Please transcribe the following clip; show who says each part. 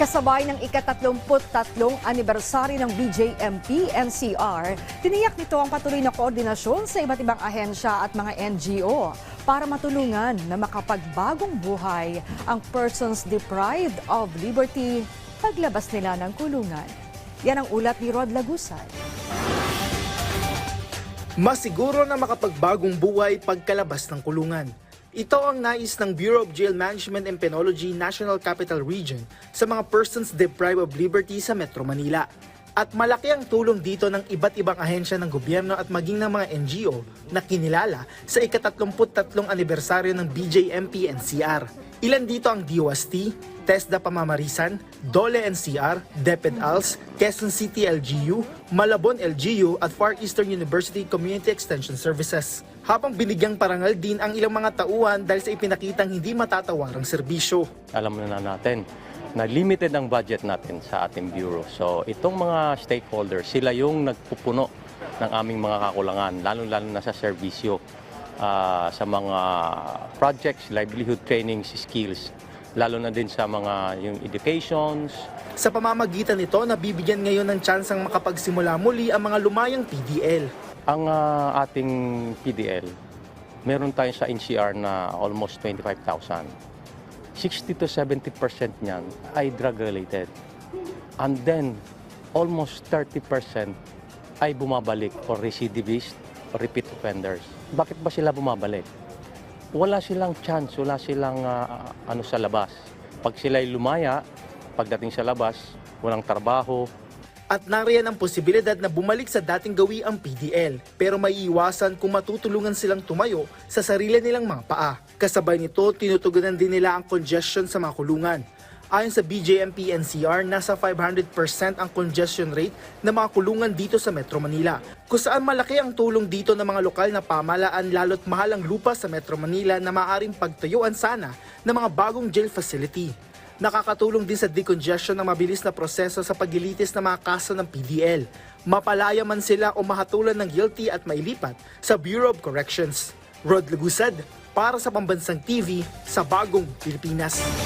Speaker 1: Kasabay ng ikatatlumput-tatlong anibersaryo ng BJMP NCR, tiniyak nito ang patuloy na koordinasyon sa iba't ibang ahensya at mga NGO para matulungan na makapagbagong buhay ang persons deprived of liberty paglabas nila ng kulungan. Yan ang ulat ni Rod Lagusay.
Speaker 2: Masiguro na makapagbagong buhay pagkalabas ng kulungan. Ito ang nais ng Bureau of Jail Management and Penology National Capital Region sa mga persons deprived of liberty sa Metro Manila. At malaki ang tulong dito ng iba't ibang ahensya ng gobyerno at maging ng mga NGO na kinilala sa ikatatlumput-tatlong anibersaryo ng BJMP NCR. Ilan dito ang DOST, TESDA Pamamarisan, Dole NCR, DepEd ALS, Quezon City LGU, Malabon LGU at Far Eastern University Community Extension Services. Habang binigyang parangal din ang ilang mga tauhan dahil sa ipinakitang hindi matatawarang serbisyo.
Speaker 3: alam na natin na limited ang budget natin sa ating bureau. So itong mga stakeholders, sila yung nagpupuno ng aming mga kakulangan, lalo-lalo na sa serbisyo, ah, sa mga projects, livelihood trainings, skills, lalo na din sa mga yung educations,
Speaker 2: Sa pamamagitan nito, nabibigyan ngayon ng tsansang makapagsimula muli ang mga lumayang PDL.
Speaker 3: Ang ah, ating PDL, meron tayo sa NCR na almost 25,000. 60 to 70% niyan ay drug-related. And then, almost 30% ay bumabalik or recidivist or repeat offenders. Bakit ba sila bumabalik? Wala silang chance, wala silang ah, ano sa labas. Pag sila'y lumaya, pagdating sa labas, walang trabaho,
Speaker 2: At nariyan ang posibilidad na bumalik sa dating gawi ang PDL. Pero may iwasan kung matutulungan silang tumayo sa sarili nilang mga paa. Kasabay nito, tinutugunan din nila ang congestion sa mga kulungan. Ayon sa BJMP NCR, nasa 500% ang congestion rate ng mga kulungan dito sa Metro Manila. Kung malaki ang tulong dito ng mga lokal na pamalaan lalo't mahal ang lupa sa Metro Manila na maaring pagtayuan sana ng mga bagong jail facility. Nakakatulong din sa decongestion ng mabilis na proseso sa paglilitis ng mga kaso ng PDL. Mapalaya man sila o mahatulan ng guilty at mailipat sa Bureau of Corrections. Rod Lagusad, para sa Pambansang TV sa Bagong Pilipinas.